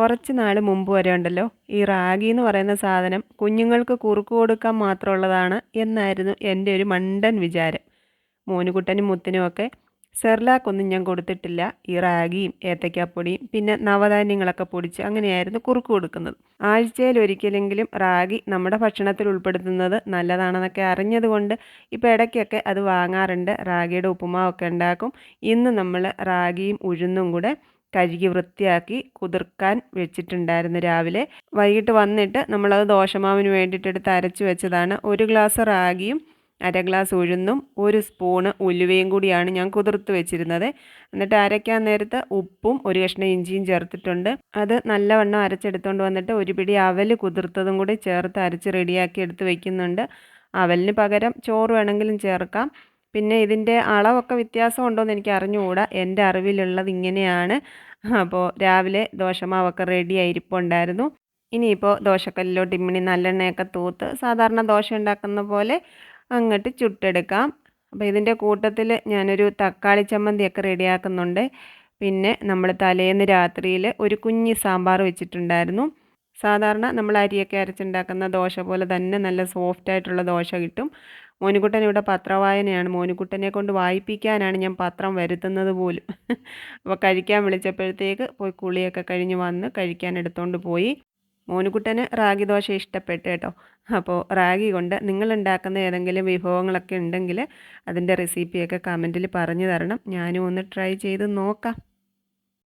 കുറച്ച് നാൾ മുമ്പ് വരെ ഉണ്ടല്ലോ. ഈ റാഗി എന്ന് പറയുന്ന സാധനം കുഞ്ഞുങ്ങൾക്ക് കുറുക്ക് കൊടുക്കാൻ മാത്രമുള്ളതാണ് എന്നായിരുന്നു എന്റെ ഒരു മണ്ടൻ വിചാരം. മോനുകുട്ടനും മുത്തിനും ഒക്കെ സെർലാക്കൊന്നും ഞാൻ കൊടുത്തിട്ടില്ല. ഈ റാഗിയും ഏത്തയ്ക്കാപ്പൊടിയും പിന്നെ നവധാന്യങ്ങളൊക്കെ പൊടിച്ച് അങ്ങനെയായിരുന്നു കുറുക്ക് കൊടുക്കുന്നത്. ആഴ്ചയിൽ ഒരിക്കലെങ്കിലും റാഗി നമ്മുടെ ഭക്ഷണത്തിൽ ഉൾപ്പെടുത്തുന്നത് നല്ലതാണെന്നൊക്കെ അറിഞ്ഞതുകൊണ്ട് ഇപ്പോൾ ഇടയ്ക്കൊക്കെ അത് വാങ്ങാറുണ്ട്. റാഗിയുടെ ഉപ്പുമാവൊക്കെ ഉണ്ടാക്കും. ഇന്ന് നമ്മൾ റാഗിയും ഉഴുന്നും കൂടെ കഴുകി വൃത്തിയാക്കി കുതിർക്കാൻ വെച്ചിട്ടുണ്ടായിരുന്നു രാവിലെ. വൈകിട്ട് വന്നിട്ട് നമ്മളത് ദോശമാവിന് വേണ്ടിയിട്ട് എടുത്ത് അരച്ച് വെച്ചതാണ്. ഒരു ഗ്ലാസ് റാഗിയും അര ഗ്ലാസ് ഉഴുന്നും ഒരു സ്പൂണ് ഉലുവയും കൂടിയാണ് ഞാൻ കുതിർത്ത് വെച്ചിരുന്നത്. എന്നിട്ട് അരയ്ക്കാൻ നേരത്ത് ഉപ്പും ഒരു കഷ്ണം ഇഞ്ചിയും ചേർത്തിട്ടുണ്ട്. അത് നല്ലവണ്ണം അരച്ചെടുത്തുകൊണ്ട് വന്നിട്ട് ഒരു പിടി അവൽ കുതിർത്തതും കൂടി ചേർത്ത് അരച്ച് റെഡിയാക്കി എടുത്ത് വെക്കുന്നുണ്ട്. അവലിന് പകരം ചോറ് വേണമെങ്കിലും ചേർക്കാം. പിന്നെ ഇതിന്റെ അളവൊക്കെ വ്യത്യാസം ഉണ്ടോയെന്ന് എനിക്ക് അറിഞ്ഞുകൂടാ. എന്റെ അറിവിലുള്ളത് ഇങ്ങനെയാണ്. അപ്പോൾ രാവിലെ ദോശമാവൊക്കെ റെഡി ആയിരിപ്പുണ്ടായിരുന്നു. ഇനിയിപ്പോൾ ദോശക്കല്ലിലോട്ട് ഇമ്മിണി നല്ലെണ്ണയൊക്കെ തൂത്ത് സാധാരണ ദോശ ഉണ്ടാക്കുന്ന പോലെ അങ്ങോട്ട് ചുട്ടെടുക്കാം. അപ്പോൾ ഇതിന്റെ കൂട്ടത്തിൽ ഞാനൊരു തക്കാളി ചമ്മന്തിയൊക്കെ റെഡിയാക്കുന്നുണ്ട് പിന്നെ നമ്മൾ തലേന്ന് രാത്രിയിൽ ഒരു കുഞ്ഞി സാമ്പാർ വെച്ചിട്ടുണ്ടായിരുന്നു. സാധാരണ നമ്മൾ അരിയൊക്കെ അരച്ചുണ്ടാക്കുന്ന ദോശ പോലെ തന്നെ നല്ല സോഫ്റ്റ് ആയിട്ടുള്ള ദോശ കിട്ടും. മോനുകുട്ടൻ ഇവിടെ പത്രവായനയാണ്. മോനുകുട്ടനെ കൊണ്ട് വായിപ്പിക്കാനാണ് ഞാൻ പത്രം വരുത്തുന്നത് പോലും. അപ്പോൾ കഴിക്കാൻ വിളിച്ചപ്പോഴത്തേക്ക് പോയി കുളിയൊക്കെ കഴിഞ്ഞ് വന്ന് കഴിക്കാൻ എടുത്തുകൊണ്ട് പോയി. മോനുകുട്ടന് റാഗി ദോശ ഇഷ്ടപ്പെട്ടു കേട്ടോ. അപ്പോൾ റാഗി കൊണ്ട് നിങ്ങളുണ്ടാക്കുന്ന ഏതെങ്കിലും വിഭവങ്ങളൊക്കെ ഉണ്ടെങ്കിൽ അതിന്റെ റെസിപ്പിയൊക്കെ കമന്റിൽ പറഞ്ഞു തരണം. ഞാനും ഒന്ന് ട്രൈ ചെയ്ത് നോക്കാം.